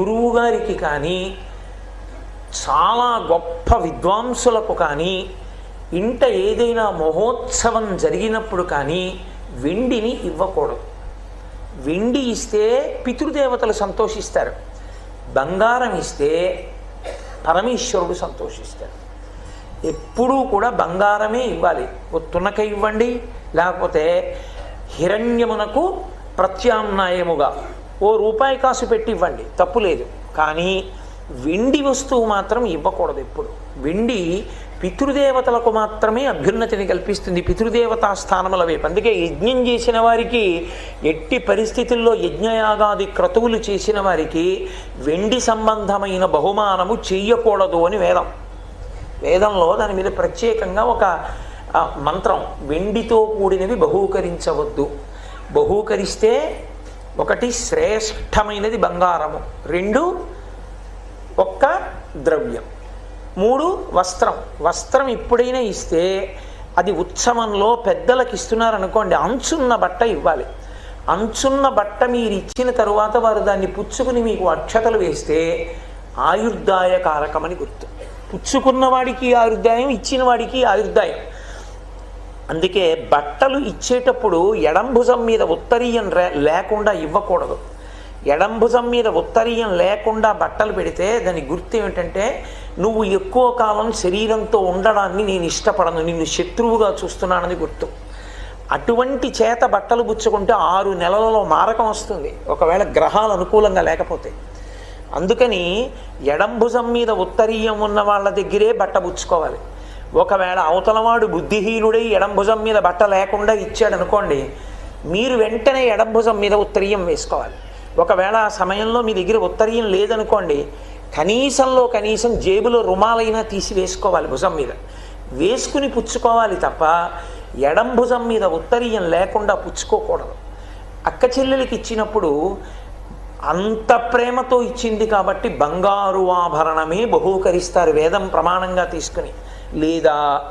గురువు గారికి కానీ చాలా గొప్ప విద్వాంసులకు కానీ ఇంట ఏదైనా మహోత్సవం జరిగినప్పుడు కానీ వెండిని ఇవ్వకూడదు. వెండి ఇస్తే పితృదేవతలు సంతోషిస్తారు. బంగారం ఇస్తే పరమేశ్వరుడు సంతోషిస్తాడు ఎప్పుడూ కూడా బంగారమే ఇవ్వాలి. ఓ తునక ఇవ్వండి లేకపోతే హిరణ్యమునకు ప్రత్యామ్నాయముగా ఓ రూపాయి కాసు పెట్టి ఇవ్వండి తప్పు లేదు కానీ వెండి వస్తువు మాత్రం ఇవ్వకూడదు ఎప్పుడు. వెండి పితృదేవతలకు మాత్రమే అభ్యున్నతిని కల్పిస్తుంది పితృదేవతా స్థానములు వైపు. అందుకే యజ్ఞం చేసిన వారికి ఎట్టి పరిస్థితుల్లో యజ్ఞయాగాది క్రతువులు చేసిన వారికి వెండి సంబంధమైన బహుమానము చెయ్యకూడదు అని వేదం. వేదంలో దాని మీద ప్రత్యేకంగా ఒక మంత్రం వెండితో కూడినవి బహూకరించవద్దు. బహూకరిస్తే ఒకటి శ్రేష్టమైనది బంగారము. రెండు ఒక్క ద్రవ్యం. మూడు వస్త్రం. వస్త్రం ఎప్పుడైనా ఇస్తే అది ఉత్సవంలో పెద్దలకు ఇస్తున్నారనుకోండి అంచున్న బట్ట ఇవ్వాలి. అంచున్న బట్ట మీరు ఇచ్చిన తరువాత వారు దాన్ని పుచ్చుకుని మీకు అక్షతలు వేస్తే ఆయుర్దాయ కారకమని గుర్తు. పుచ్చుకున్న వాడికి ఆయుర్దాయం ఇచ్చిన వాడికి ఆయుర్దాయం. అందుకే బట్టలు ఇచ్చేటప్పుడు ఎడంభుజం మీద ఉత్తరీయం లేకుండా ఇవ్వకూడదు. ఎడంభుజం మీద ఉత్తరీయం లేకుండా బట్టలు పెడితే దాని గుర్తు ఏమిటంటే నువ్వు ఎక్కువ కాలం శరీరంతో ఉండడాన్ని నేను ఇష్టపడను నిన్ను శత్రువుగా చూస్తున్నానని గుర్తు. అటువంటి చేత బట్టలు పుచ్చుకుంటే ఆరు నెలలలో మారకం వస్తుంది. ఒకవేళ గ్రహాలు అనుకూలంగా లేకపోతే. అందుకని ఎడంభుజం మీద ఉత్తరీయం ఉన్న వాళ్ళ దగ్గరే బట్ట పుచ్చుకోవాలి ఒకవేళ అవతలవాడు బుద్ధిహీనుడై ఎడంభుజం మీద బట్ట లేకుండా ఇచ్చాడు అనుకోండి మీరు వెంటనే ఎడంభుజం మీద ఉత్తరీయం వేసుకోవాలి. ఒకవేళ ఆ సమయంలో మీ దగ్గర ఉత్తరీయం లేదనుకోండి కనీసంలో కనీసం జేబులో రుమాలైనా తీసి వేసుకోవాలి భుజం మీద. వేసుకుని పుచ్చుకోవాలి తప్ప ఎడం భుజం మీద ఉత్తరీయం లేకుండా పుచ్చుకోకూడదు. అక్క చెల్లెలకి ఇచ్చినప్పుడు అంత ప్రేమతో ఇచ్చింది కాబట్టి బంగారు ఆభరణమే బహూకరిస్తారు వేదం ప్రమాణంగా తీసుకుని. లేదా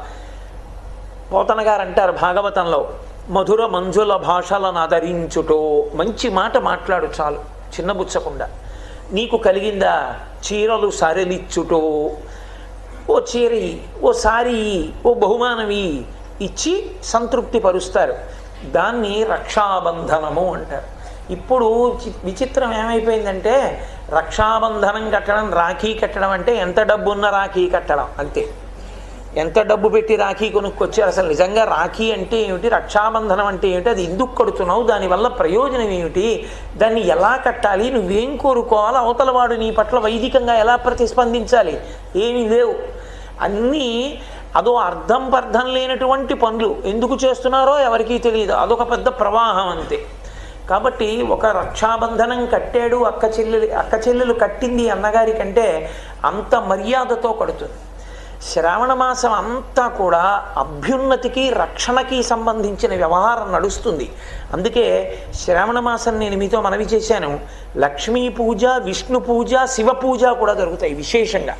పోతన గారు అంటారు భాగవతంలో మధుర మంజుల భాషలను ఆదరించుటో మంచి మాట మాట్లాడు చాలు చిన్నబుచ్చకుండా నీకు కలిగిందా చీరలు సరలిచ్చుటో? ఓ చీర ఓ సారీ ఓ బహుమానం ఇచ్చి సంతృప్తి పరుస్తారు. దాన్ని రక్షాబంధనము అంటారు. ఇప్పుడు విచిత్రం ఏమైపోయిందంటే రక్షాబంధనం కట్టడం రాఖీ కట్టడం అంటే ఎంత డబ్బు ఉన్న రాఖీ కట్టడం అంతే. ఎంత డబ్బు పెట్టి రాఖీ కొనుక్కొచ్చారు? అసలు నిజంగా రాఖీ అంటే ఏమిటి? రక్షాబంధనం అంటే ఏమిటి? అది ఎందుకు కడుతున్నావు? దానివల్ల ప్రయోజనం ఏమిటి? దాన్ని ఎలా కట్టాలి? నువ్వేం కోరుకోవాలి? అవతల వాడు నీ పట్ల వైదికంగా ఎలా ప్రతిస్పందించాలి? ఏమీ లేవు. అన్నీ అదో అర్థం పర్థం లేనటువంటి పనులు. ఎందుకు చేస్తున్నారో ఎవరికీ తెలియదు. అదొక పెద్ద ప్రవాహం అంతే. కాబట్టి ఒక రక్షాబంధనం కట్టాడు అక్క చెల్లెలు అక్క చెల్లెలు కట్టింది అన్నగారి కంటే అంత మర్యాదతో కడుతుంది. శ్రావణ మాసం అంతా కూడా అభ్యున్నతికి రక్షణకి సంబంధించిన వ్యవహారం నడుస్తుంది. అందుకే శ్రావణ మాసం నేను మీతో మనవి చేశాను. లక్ష్మీ పూజ విష్ణు పూజ శివ పూజ కూడా జరుగుతాయి విశేషంగా.